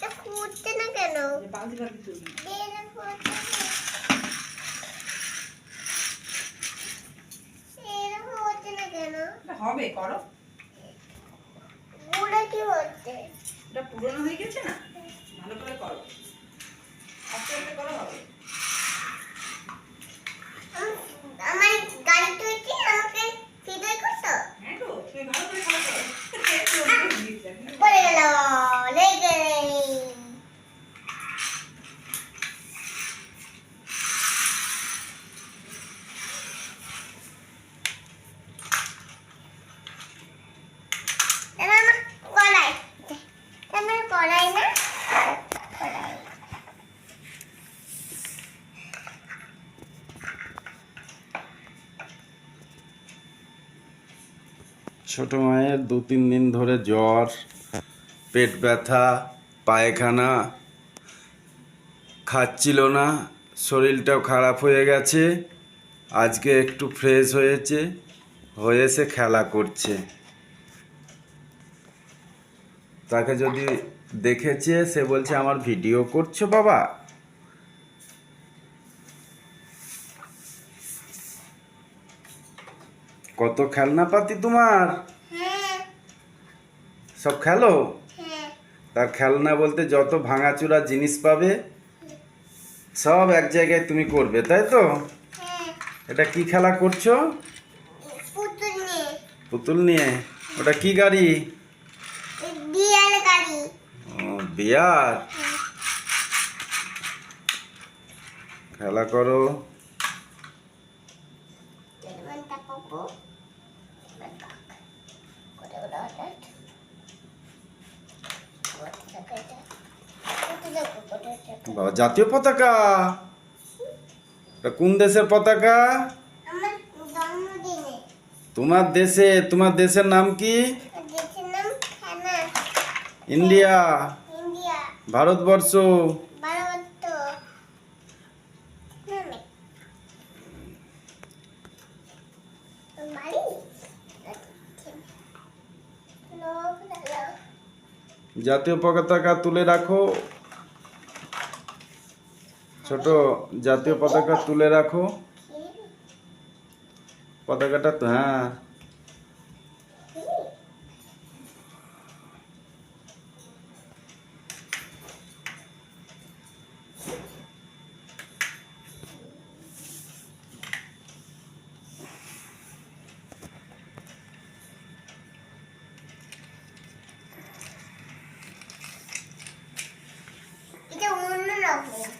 তা ফুটছে না। এরকম হচ্ছে না। কেন? হবে করো। গুড়া কি হচ্ছে? এটা পুরনো হয়ে গেছে না? ভালো করে করো। আস্তে আস্তে করো হবে আম- আমার গাড়ি তুলছি আমাকে ফিডার করছ হ্যাঁ গো তুমি ভালো করে করো করো একটু ওদিকে দিয়েছি আমি। পড়ে গেল লেগে আমার কড়াই আমার কড়াই না কড়াই ছোট মায়ের দু তিন দিন ধরে জ্বর, পেট ব্যথা, পায়খানা, খাচ্ছিল না, শরীরটাও খারাপ হয়ে গেছে, আজকে একটু ফ্রেশ হয়েছে হয়েছে খেলা করছে। তাকে যদি দেখেছে, সে বলছে, আমার ভিডিও করছ বাবা? কত খেলনাপাতি তোমার? হ্যাঁ। সব খেলো? হ্যাঁ। তার খেলনা বলতে যত ভাঙাচুরা জিনিস পাবে সব এক জায়গায় তুমি করবে তাই তো? হ্যাঁ। এটা কি খেলা করছ? পুতুল নিয়ে। ওটা কি গাড়ি? বিয়ার ও বিয়ার খেলা করে। বাবা জাতীয় পতাকা? এটা কোন দেশের পতাকা? তোমার দেশে তোমার দেশের নাম কি? ইন্ডিয়া। ভারতবর্ষ। জাতীয় পতাকা তুলে রাখো। ছোট জাতীয় পতাকা তুলে রাখো। পতাকাটা তো হ্যাঁ। এটা অন্য রকম।